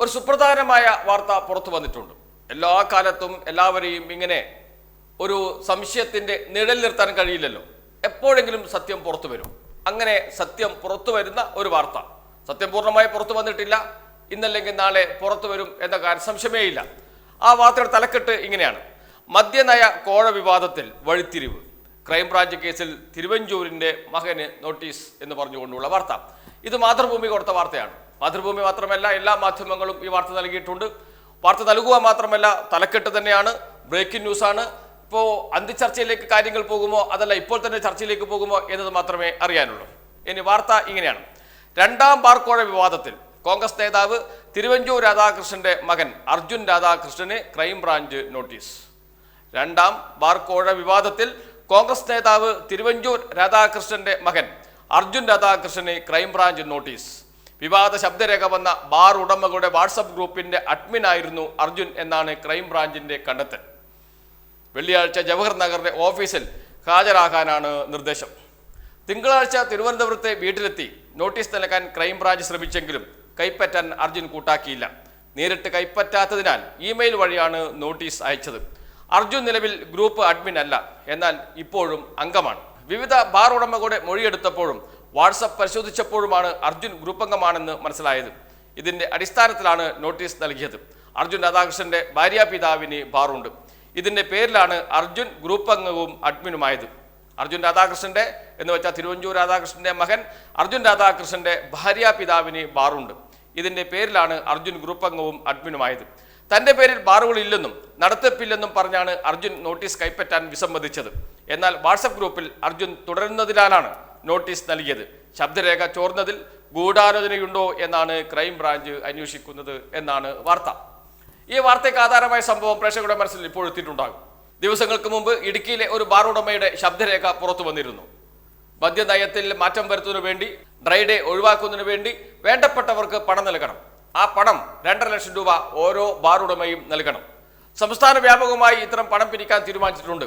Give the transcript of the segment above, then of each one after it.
ഒരു സുപ്രധാനമായ വാർത്ത പുറത്തു വന്നിട്ടുണ്ട്. എല്ലാ കാലത്തും എല്ലാവരെയും ഇങ്ങനെ ഒരു സംശയത്തിന്റെ നിഴൽ നിർത്താൻ കഴിയില്ലല്ലോ. എപ്പോഴെങ്കിലും സത്യം പുറത്തു വരും. അങ്ങനെ സത്യം പുറത്തു വരുന്ന ഒരു വാർത്ത. സത്യം പൂർണമായി പുറത്തു വന്നിട്ടില്ല. ഇന്നല്ലെങ്കിൽ നാളെ പുറത്തു വരും എന്ന കാര്യം സംശയമേയില്ല. ആ വാർത്തയുടെ തലക്കെട്ട് ഇങ്ങനെയാണ്. മദ്യനയ കോഴ വിവാദത്തിൽ വഴിത്തിരിവ്. ക്രൈംബ്രാഞ്ച് കേസിൽ തിരുവഞ്ചൂരിന്റെ മകന് നോട്ടീസ് എന്ന് പറഞ്ഞുകൊണ്ടുള്ള വാർത്ത. ഇത് മാതൃഭൂമി കൊടുത്ത വാർത്തയാണ്. മാതൃഭൂമി മാത്രമല്ല എല്ലാ മാധ്യമങ്ങളും ഈ വാർത്ത നൽകിയിട്ടുണ്ട്. വാർത്ത നൽകുക മാത്രമല്ല തലക്കെട്ട് തന്നെയാണ്. ബ്രേക്കിംഗ് ന്യൂസാണ്. ഇപ്പോൾ അന്തിച്ചർച്ചയിലേക്ക് കാര്യങ്ങൾ പോകുമോ? അതല്ല ഇപ്പോൾ തന്നെ ചർച്ചയിലേക്ക് പോകുമോ എന്നത് മാത്രമേ അറിയാനുള്ളൂ. ഇനി വാർത്ത ഇങ്ങനെയാണ്. രണ്ടാം ബാർക്കോഴ വിവാദത്തിൽ കോൺഗ്രസ് നേതാവ് തിരുവഞ്ചൂർ രാധാകൃഷ്ണന്റെ മകൻ അർജുൻ രാധാകൃഷ്ണന് ക്രൈംബ്രാഞ്ച് നോട്ടീസ്. രണ്ടാം ബാർക്കോഴ വിവാദത്തിൽ കോൺഗ്രസ് നേതാവ് തിരുവഞ്ചൂർ രാധാകൃഷ്ണന്റെ മകൻ അർജുൻ രാധാകൃഷ്ണന് ക്രൈംബ്രാഞ്ച് നോട്ടീസ്. വിവാദ ശബ്ദരേഖ വന്ന ബാർ ഉടമകളുടെ വാട്സപ്പ് ഗ്രൂപ്പിന്റെ അഡ്മിൻ ആയിരുന്നു അർജുൻ എന്നാണ് ക്രൈംബ്രാഞ്ചിന്റെ കണ്ടെത്തൽ. വെള്ളിയാഴ്ച ജവഹർ നഗറിന്റെ ഓഫീസിൽ ഹാജരാകാനാണ് നിർദ്ദേശം. തിങ്കളാഴ്ച തിരുവനന്തപുരത്തെ വീട്ടിലെത്തി നോട്ടീസ് നൽകാൻ ക്രൈംബ്രാഞ്ച് ശ്രമിച്ചെങ്കിലും കൈപ്പറ്റാൻ അർജുൻ കൂട്ടാക്കിയില്ല. നേരിട്ട് കൈപ്പറ്റാത്തതിനാൽ ഇമെയിൽ വഴിയാണ് നോട്ടീസ് അയച്ചത്. അർജുൻ നിലവിൽ ഗ്രൂപ്പ് അഡ്മിൻ അല്ല എന്നാൽ ഇപ്പോഴും അംഗമാണ്. വിവിധ ബാർ ഉടമകളുടെ മൊഴിയെടുത്തപ്പോഴും വാട്സപ്പ് പരിശോധിച്ചപ്പോഴുമാണ് അർജുൻ ഗ്രൂപ്പ് അംഗമാണെന്ന് മനസ്സിലായത്. ഇതിന്റെ അടിസ്ഥാനത്തിലാണ് നോട്ടീസ് നൽകിയത്. അർജുൻ രാധാകൃഷ്ണന്റെ ഭാര്യ പിതാവിന് ബാറുണ്ട്. ഇതിന്റെ പേരിലാണ് അർജുൻ ഗ്രൂപ്പ് അംഗവും അഡ്മിനുമായത്. അർജുൻ രാധാകൃഷ്ണന്റെ എന്ന് വെച്ചാൽ തിരുവഞ്ചൂർ രാധാകൃഷ്ണന്റെ മകൻ അർജുൻ രാധാകൃഷ്ണന്റെ ഭാര്യ പിതാവിന് ബാറുണ്ട്. ഇതിന്റെ പേരിലാണ് അർജുൻ ഗ്രൂപ്പ് അംഗവും അഡ്മിനുമായത്. തന്റെ പേരിൽ ബാറുകളില്ലെന്നും നടത്തിപ്പില്ലെന്നും പറഞ്ഞാണ് അർജുൻ നോട്ടീസ് കൈപ്പറ്റാൻ വിസമ്മതിച്ചത്. എന്നാൽ വാട്സപ്പ് ഗ്രൂപ്പിൽ അർജുൻ തുടരുന്നതിനാലാണ് നോട്ടീസ് നൽകിയത്. ശബ്ദരേഖ ചോർന്നതിൽ ഗൂഢാലോചനയുണ്ടോ എന്നാണ് ക്രൈംബ്രാഞ്ച് അന്വേഷിക്കുന്നത് എന്നാണ് വാർത്ത. ഈ വാർത്തയ്ക്ക് ആധാരമായ സംഭവം പ്രേക്ഷകരുടെ മനസ്സിൽ ഇപ്പോൾ എത്തിയിട്ടുണ്ടാകും. ദിവസങ്ങൾക്ക് മുമ്പ് ഇടുക്കിയിലെ ഒരു ബാർ ഉടമയുടെ ശബ്ദരേഖ പുറത്തു വന്നിരുന്നു. മദ്യനയത്തിൽ മാറ്റം വരുത്തുന്നതിനു വേണ്ടി ഡ്രൈഡേ ഒഴിവാക്കുന്നതിനു വേണ്ടി വേണ്ടപ്പെട്ടവർക്ക് പണം നൽകണം. ആ പണം രണ്ടര ലക്ഷം രൂപ ഓരോ ബാർ ഉടമയും നൽകണം. സംസ്ഥാന വ്യാപകമായി ഇത്തരം പണം പിരിക്കാൻ തീരുമാനിച്ചിട്ടുണ്ട്.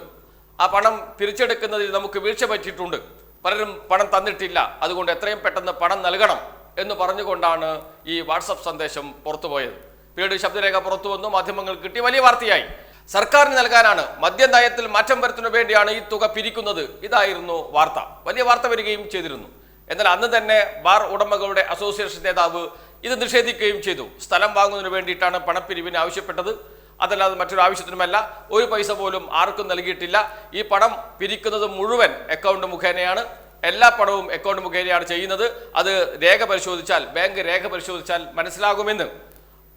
ആ പണം പിരിച്ചെടുക്കുന്നതിൽ നമുക്ക് വീഴ്ച പറ്റിയിട്ടുണ്ട്. പലരും പണം തന്നിട്ടില്ല. അതുകൊണ്ട് എത്രയും പെട്ടെന്ന് പണം നൽകണം എന്ന് പറഞ്ഞുകൊണ്ടാണ് ഈ വാട്സപ്പ് സന്ദേശം പുറത്തുപോയത്. പിന്നീട് ശബ്ദരേഖ പുറത്തു വന്നു മാധ്യമങ്ങൾ കിട്ടി വലിയ വാർത്തയായി. സർക്കാരിന് നൽകാനാണ്. മദ്യനയത്തിൽ മാറ്റം വരുത്തുന്നതിനു വേണ്ടിയാണ് ഈ തുക പിരിക്കുന്നത്. ഇതായിരുന്നു വാർത്ത. വലിയ വാർത്ത വരികയും ചെയ്തിരുന്നു. എന്നാൽ അന്ന് തന്നെ ബാർ ഉടമകളുടെ അസോസിയേഷൻ നേതാവ് ഇത് നിഷേധിക്കുകയും ചെയ്തു. സ്ഥലം വാങ്ങുന്നതിന് വേണ്ടിയിട്ടാണ് പണപ്പിരിവിന് ആവശ്യപ്പെട്ടത്. അതല്ലാതെ മറ്റൊരു ആവശ്യത്തിനുമല്ല. ഒരു പൈസ പോലും ആർക്കും നൽകിയിട്ടില്ല. ഈ പണം പിരിക്കുന്നത് മുഴുവൻ അക്കൗണ്ട് മുഖേനയാണ്. എല്ലാ പണവും അക്കൗണ്ട് മുഖേനയാണ് ചെയ്യുന്നത്. അത് രേഖ പരിശോധിച്ചാൽ ബാങ്ക് രേഖ പരിശോധിച്ചാൽ മനസ്സിലാകുമെന്ന്.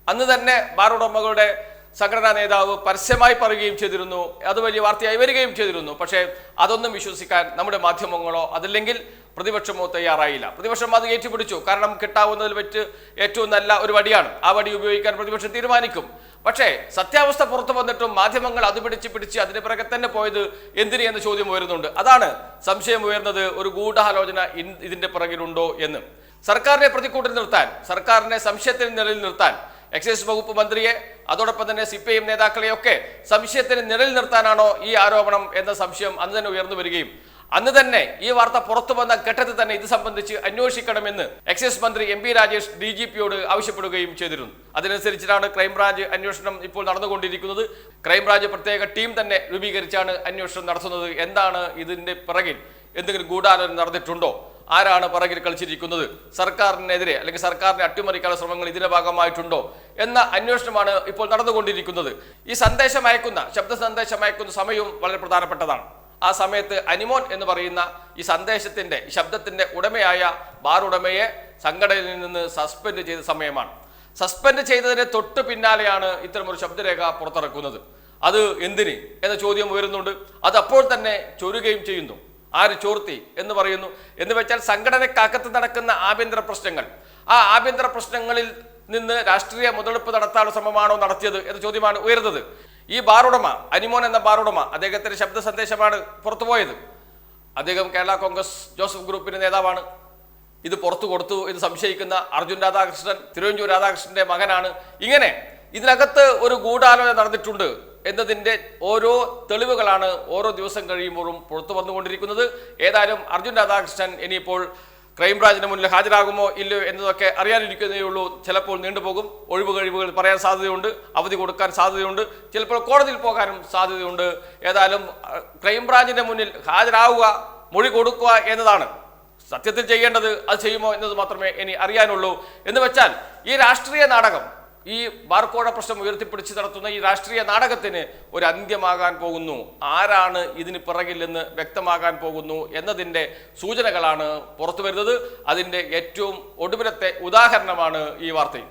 അന്ന് തന്നെ ബാർ ഉടമകളുടെ സംഘടനാ നേതാവ് പരസ്യമായി പറയുകയും ചെയ്തിരുന്നു. അത് വലിയ വാർത്തയായി വരികയും ചെയ്തിരുന്നു. പക്ഷേ അതൊന്നും വിശ്വസിക്കാൻ നമ്മുടെ മാധ്യമങ്ങളോ അതല്ലെങ്കിൽ പ്രതിപക്ഷമോ തയ്യാറായില്ല. പ്രതിപക്ഷം അത് ഏറ്റുപിടിച്ചു. കാരണം കിട്ടാവുന്നതിൽ വെച്ച് ഏറ്റവും നല്ല ഒരു വടിയാണ്. ആ വടി ഉപയോഗിക്കാൻ പ്രതിപക്ഷം തീരുമാനിക്കും. പക്ഷേ സത്യാവസ്ഥ പുറത്തു വന്നിട്ടും മാധ്യമങ്ങൾ അത് പിടിച്ച് പിടിച്ച് അതിന് പിറകെ തന്നെ പോയത് എന്തിന് എന്ന ചോദ്യം ഉയരുന്നുണ്ട്. അതാണ് സംശയം ഉയർന്നത് ഒരു ഗൂഢാലോചന ഇതിന്റെ പിറകിലുണ്ടോ എന്ന്. സർക്കാരിനെ പ്രതിക്കൂട്ടിൽ നിർത്താൻ സർക്കാരിനെ സംശയത്തിന് നിലയിൽ നിർത്താൻ എക്സൈസ് വകുപ്പ് മന്ത്രിയെ അതോടൊപ്പം തന്നെ സി പി ഐ എം നേതാക്കളെയൊക്കെ സംശയത്തിന് നിഴൽ നിർത്താനാണോ ഈ ആരോപണം എന്ന സംശയം അന്ന് തന്നെ ഉയർന്നു വരികയും. അന്ന് തന്നെ ഈ വാർത്ത പുറത്തു വന്ന ഘട്ടത്തിൽ തന്നെ ഇത് സംബന്ധിച്ച് അന്വേഷിക്കണമെന്ന് എക്സൈസ് മന്ത്രി M P Rajesh D G പിയോട് ആവശ്യപ്പെടുകയും ചെയ്തിരുന്നു. അതിനനുസരിച്ചിട്ടാണ് ക്രൈംബ്രാഞ്ച് അന്വേഷണം ഇപ്പോൾ നടന്നുകൊണ്ടിരിക്കുന്നത്. ക്രൈംബ്രാഞ്ച് പ്രത്യേക ടീം തന്നെ രൂപീകരിച്ചാണ് അന്വേഷണം നടത്തുന്നത്. എന്താണ് ഇതിന്റെ പിറകിൽ എന്തെങ്കിലും ഗൂഢാലോചന നടന്നിട്ടുണ്ടോ? ആരാണ് പറകിൽ കളിച്ചിരിക്കുന്നത്? സർക്കാരിനെതിരെ അല്ലെങ്കിൽ സർക്കാരിനെ അട്ടിമറിക്കാനുള്ള ശ്രമങ്ങൾ ഇതിന്റെ ഭാഗമായിട്ടുണ്ടോ? എന്ന അന്വേഷണമാണ് ഇപ്പോൾ നടന്നുകൊണ്ടിരിക്കുന്നത്. ഈ സന്ദേശം അയക്കുന്ന ശബ്ദ സന്ദേശം അയക്കുന്ന സമയവും വളരെ പ്രധാനപ്പെട്ടതാണ്. ആ സമയത്ത് അനിമോൻ എന്ന് പറയുന്ന ഈ സന്ദേശത്തിന്റെ ശബ്ദത്തിന്റെ ഉടമയായ ബാർ ഉടമയെ സംഘടനയിൽ നിന്ന് സസ്പെൻഡ് ചെയ്ത സമയമാണ്. സസ്പെൻഡ് ചെയ്തതിന് തൊട്ട് പിന്നാലെയാണ് ഇത്തരമൊരു ശബ്ദരേഖ പുറത്തിറക്കുന്നത്. അത് എന്തിന്? എന്ന ചോദ്യം ഉയരുന്നുണ്ട്. അത് അപ്പോൾ തന്നെ ചൊരുകയും ചെയ്യുന്നു. ആര് ചോർത്തി എന്ന് പറയുന്നു. എന്ന് വെച്ചാൽ സംഘടനക്കകത്ത് നടക്കുന്ന ആഭ്യന്തര പ്രശ്നങ്ങൾ. ആ ആഭ്യന്തര പ്രശ്നങ്ങളിൽ നിന്ന് രാഷ്ട്രീയ മുതലെടുപ്പ് നടത്താനുള്ള ശ്രമമാണോ നടത്തിയത് എന്ന ചോദ്യമാണ് ഉയർന്നത് ഈ ബാറുടമ അനിമോൻ എന്ന ബാറുടമ അദ്ദേഹത്തിന്റെ ശബ്ദ സന്ദേശമാണ് പുറത്തുപോയത്. അദ്ദേഹം കേരള കോൺഗ്രസ് ജോസഫ് ഗ്രൂപ്പിന്റെ നേതാവാണ്. ഇത് പുറത്തു കൊടുത്തു എന്ന് സംശയിക്കുന്ന അർജുൻ രാധാകൃഷ്ണൻ തിരുവഞ്ചൂർ രാധാകൃഷ്ണന്റെ മകനാണ്. ഇങ്ങനെ ഇതിനകത്ത് ഒരു ഗൂഢാലോചന നടന്നിട്ടുണ്ട്. എന്നതിന്റെ ഓരോ തെളിവുകളാണ് ഓരോ ദിവസം കഴിയുമ്പോഴും പുറത്തു വന്നുകൊണ്ടിരിക്കുന്നത്. ഏതായാലും അർജുൻ രാധാകൃഷ്ണൻ ഇനിയിപ്പോൾ ക്രൈംബ്രാഞ്ചിന് മുന്നിൽ ഹാജരാകുമോ ഇല്ലയോ എന്നതൊക്കെ അറിയാനിരിക്കുന്നതേ ഉള്ളൂ. ചിലപ്പോൾ നീണ്ടുപോകും. ഒഴിവ് കഴിവുകൾ പറയാൻ സാധ്യതയുണ്ട്. അവധി കൊടുക്കാൻ സാധ്യതയുണ്ട്. ചിലപ്പോൾ കോടതിയിൽ പോകാനും സാധ്യതയുണ്ട്. ഏതായാലും ക്രൈംബ്രാഞ്ചിന്റെ മുന്നിൽ ഹാജരാവുക മൊഴി കൊടുക്കുക എന്നതാണ്. സത്യത്തിൽ ചെയ്യേണ്ടത് അത് ചെയ്യുമോ എന്നത് മാത്രമേ ഇനി അറിയാനുള്ളൂ. എന്ന് വെച്ചാൽ ഈ രാഷ്ട്രീയ നാടകം ഈ ബാർക്കോഴ പ്രശ്നം ഉയർത്തിപ്പിടിച്ച് നടത്തുന്ന ഈ രാഷ്ട്രീയ നാടകത്തിന് ഒരു അന്ത്യമാകാൻ പോകുന്നു. ആരാണ് ഇതിന് പിറകിൽ എന്ന് വ്യക്തമാകാൻ പോകുന്നു എന്നതിന്റെ സൂചനകളാണ് പുറത്തു വരുന്നത്. അതിന്റെ ഏറ്റവും ഒടുവിലത്തെ ഉദാഹരണമാണ് ഈ വാർത്തയും